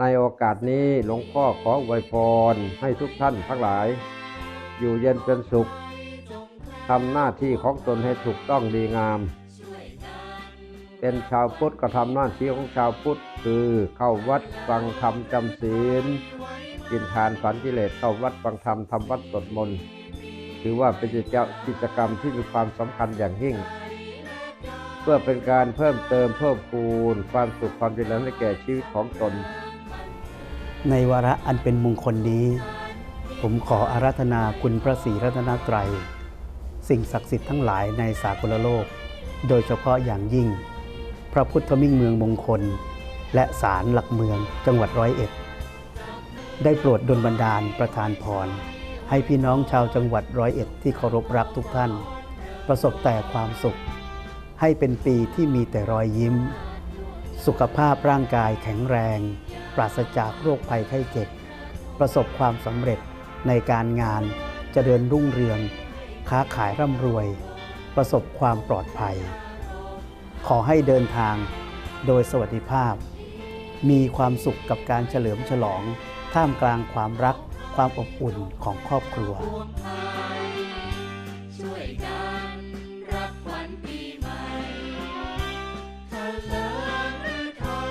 ในโอกาสนี้หลวงพ่อขออวยพรให้ทุกท่านทั้งหลาย อยู่เย็นเป็นสุขทำหน้าที่ของตนให้ถูกต้องดีงาม เป็นชาวพุทธก็ทำหน้าที่ของชาวพุทธคือเข้าวัดฟังธรรมจำศีลกินทานฝันกิเลสเข้าวัดฟังธรรมทำวัดสวดมนต์ถือว่าเป็นกิจกรรมที่มีความสำคัญอย่างยิ่ง เพื่อเป็นการเพิ่มเติมเพิ่มพูนความสุขความเจริญให้แก่ชีวิตของตน ในวาระอันเป็นมงคลนี้ ผมขออาราธนาคุณพระศรีรัตนตรัย สิ่งศักดิ์สิทธิ์ทั้งหลายในสากลโลก โดยเฉพาะอย่างยิ่ง พระพุทธมิ่งเมืองมงคล และศาลหลักเมืองจังหวัดร้อยเอ็ด ได้โปรดดลบันดาลประทานพร ให้พี่น้องชาวจังหวัดร้อยเอ็ดที่เคารพรักทุกท่าน ประสบแต่ความสุข ให้เป็นปีที่มีแต่รอยยิ้ม สุขภาพร่างกายแข็งแรง ปราศจากโรคภัยไข้เจ็บ ประสบความสำเร็จในการงานจเจริญรุ่งเรือง ค้าขายร่ำรวย ประสบความปลอดภัย ขอให้เดินทางโดยสวัสดิภาพ มีความสุขกับการเฉลิมฉลอง ท่ามกลางความรักความอบอุ่นของครอบครัวพา